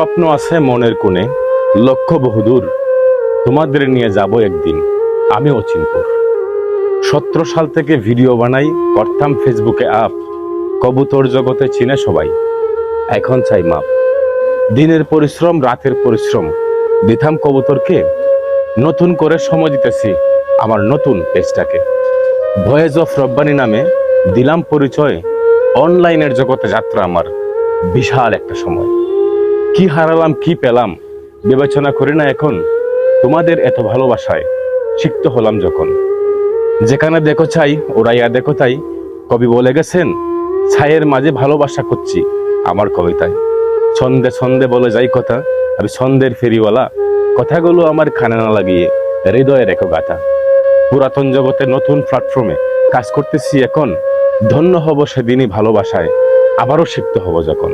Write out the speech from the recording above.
স্বপ্ন আছে মনের কোণে। লক্ষ্য বহুদূর। তোমাদের নিয়ে যাব একদিন। আমি অচিনপুর। সতেরো সাল থেকে ভিডিও বানাই, করতাম ফেসবুকে আপ। কবুতর জগতে চিনে সবাই। এখন চাই মাপ। দিনের পরিশ্রম, রাতের পরিশ্রম। দিতাম কবুতরকে। নতুন করে সময় দিতেছি আমার নতুন পেজটাকে। ভয়েস অফ রব্বানি নামে দিলাম পরিচয়। অনলাইনের জগতে যাত্রা আমার বিশাল একটা সময়। কি হারালাম, কি পেলাম, বিবেচনা করি না এখন। তোমাদের এত ভালোবাসায় সিক্ত হলাম যখন। যেখানে দেখো চাই ওরাইয়া দেখো তাই। কবি বলে গেছেন ছায়ের মাঝে ভালোবাসা করছি আমার কবিতায়। ছন্দে ছন্দে বলে যাই কথা আমি ছন্দের ফেরিওয়ালা, কথাগুলো আমার কানে না লাগিয়ে হৃদয়ে রেখো গাথা। পুরাতন জগতে নতুন প্ল্যাটফর্মে কাজ করতেছি এখন, ধন্য হব সেদিনই ভালোবাসায়, আবারও সিক্ত হব যখন।